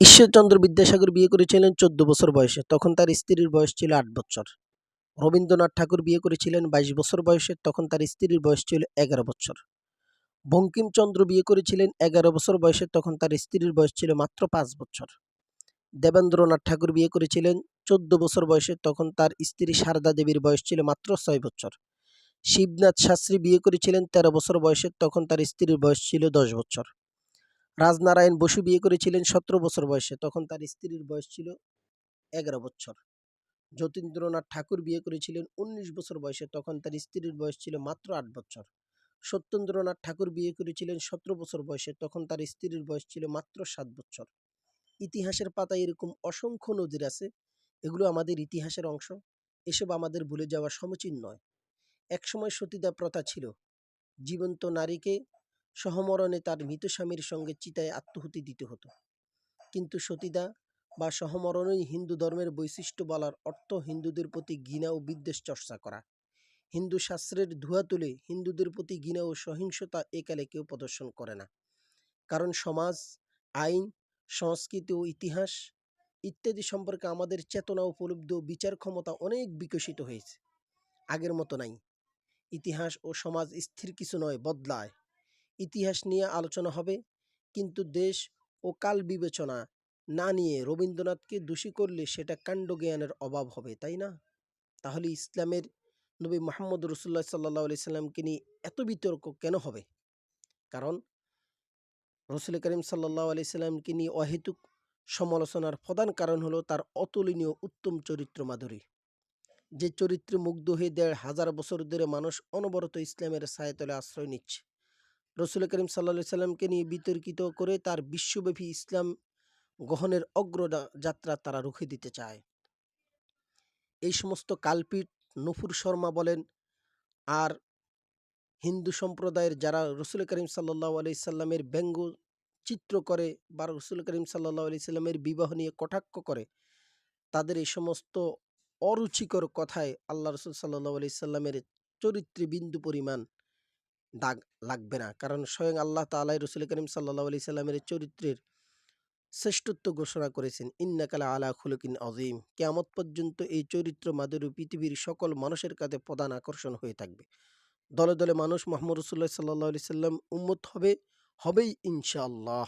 ঈশ্বরচন্দ্র বিদ্যাসাগর বিয়ে করেছিলেন চোদ্দ বছর বয়সে। তখন তার স্ত্রীর বয়স ছিল আট বছর। রবীন্দ্রনাথ ঠাকুর বিয়ে করেছিলেন বাইশ বছর বয়সে, তখন তার স্ত্রীর বয়স ছিল এগারো বছর। বঙ্কিমচন্দ্র বিয়ে করেছিলেন এগারো বছর বয়সে, তখন তার স্ত্রীর বয়স ছিল মাত্র পাঁচ বছর। দেবেন্দ্রনাথ ঠাকুর বিয়ে করেছিলেন চোদ্দ বছর বয়সে, তখন তার স্ত্রী সারদা দেবীর বয়স ছিল মাত্র ছয় বছর। শিবনাথ শাস্ত্রী বিয়ে করেছিলেন তেরো বছর বয়সে, তখন তার স্ত্রীর বয়স ছিল দশ বছর। রাজনারায়ণ বসু বিয়ে করেছিলেন সতেরো বছর বয়সে। তখন তার স্ত্রীর বয়স ছিল এগারো বছর। যতীন্দ্রনাথ ঠাকুর বিয়ে করেছিলেন উনিশ বছর বয়সে। তখন তার স্ত্রীর বয়স ছিল মাত্র আট বছর। সত্যেন্দ্রনাথ ঠাকুর বিয়ে করেছিলেন সতেরো বছর বয়সে। তখন তার স্ত্রীর বয়স ছিল মাত্র সাত বছর। ইতিহাসের পাতায় এরকম অসংখ্য নদীর আছে। এগুলো আমাদের ইতিহাসের অংশ। এসব আমাদের ভুলে যাওয়া সমীচীন নয়। একসময় সতীদাহ প্রথা ছিল। জীবন্ত নারীকে সহমরণে তার মৃত স্বামীর সঙ্গে চিতায় আত্মহুতি দিতে হতো। কিন্তু সতীদা বা সহমরণই হিন্দু ধর্মের বৈশিষ্ট্য বলার অর্থ হিন্দুদের প্রতি ঘৃণা ও বিদ্বেষ চর্চা করা। হিন্দু শাস্ত্রের ধোয়া তুলে হিন্দুদের প্রতি ঘৃণা ও সহিংসতা একালে কেউ প্রদর্শন করে না। কারণ সমাজ, আইন, সংস্কৃতি ও ইতিহাস ইত্যাদি সম্পর্কে আমাদের চেতনা উপলব্ধ বিচার ক্ষমতা অনেক বিকশিত হয়েছে। আগের মতো নাই। ইতিহাস ও সমাজ স্থির কিছু নয়, বদলায়। ইতিহাস নিয়ে আলোচনা হবে। কিন্তু দেশ ও কাল বিবেচনা না নিয়ে রবীন্দ্রনাথকে দোষী করলে সেটা কাণ্ডজ্ঞানের অভাব হবে, তাই না? তাহলে ইসলামের নবী মোহাম্মদ রসুল্লাহ সাল্লাহ আলি সাল্লামকে নিয়ে এত বিতর্ক কেন হবে? কারণ রসুল করিম সাল্লাহ আলি সাল্লামকে নিয়ে অহেতুক সমালোচনার প্রধান কারণ হলো তার অতুলনীয় উত্তম চরিত্র মাধুরী। যে চরিত্রে মুগ্ধ হয়ে দেড় হাজার বছর ধরে মানুষ অনবরত ইসলামের ছায়াতলে আশ্রয় নিচ্ছে। রসুল করিম সাল্লা সাল্লামকে নিয়ে বিতর্কিত করে তার বিশ্বব্যাপী ইসলাম গ্রহণের অগ্রযাত্রা তারা রুখে দিতে চায়। এই সমস্ত কালপিট নফুর শর্মা বলেন, আর হিন্দু সম্প্রদায়ের যারা রসুল করিম সাল্লাহ সাল্লামের ব্যঙ্গ চিত্র করে বা রসুল করিম সাল্লাহ আলি সাল্লামের বিবাহ নিয়ে কটাক্ষ করে, তাদের এই সমস্ত অরুচিকর কথায় আল্লাহ রসুল সাল্লাহ আলি সাল্লামের চরিত্রে বিন্দু পরিমাণ দাগ লাগবে না। কারণ স্বয়ং আল্লাহ তালাই রসুল করিম সাল্লা আলি সাল্লামের চরিত্রের শ্রেষ্ঠত্ব ঘোষণা করেছেন, ইন্নাকালা আলা খুলকিন আজিম কেমত পর্যন্ত এই চরিত্র মাদুরী পৃথিবীর সকল মানুষের কাছে প্রধান আকর্ষণ হয়ে থাকবে। দলে দলে মানুষ মোহাম্মদ রসুল্লাহ সাল্লাহ আলি সাল্লাম উম্মত হবে, হবেই ইনশাআল্লাহ।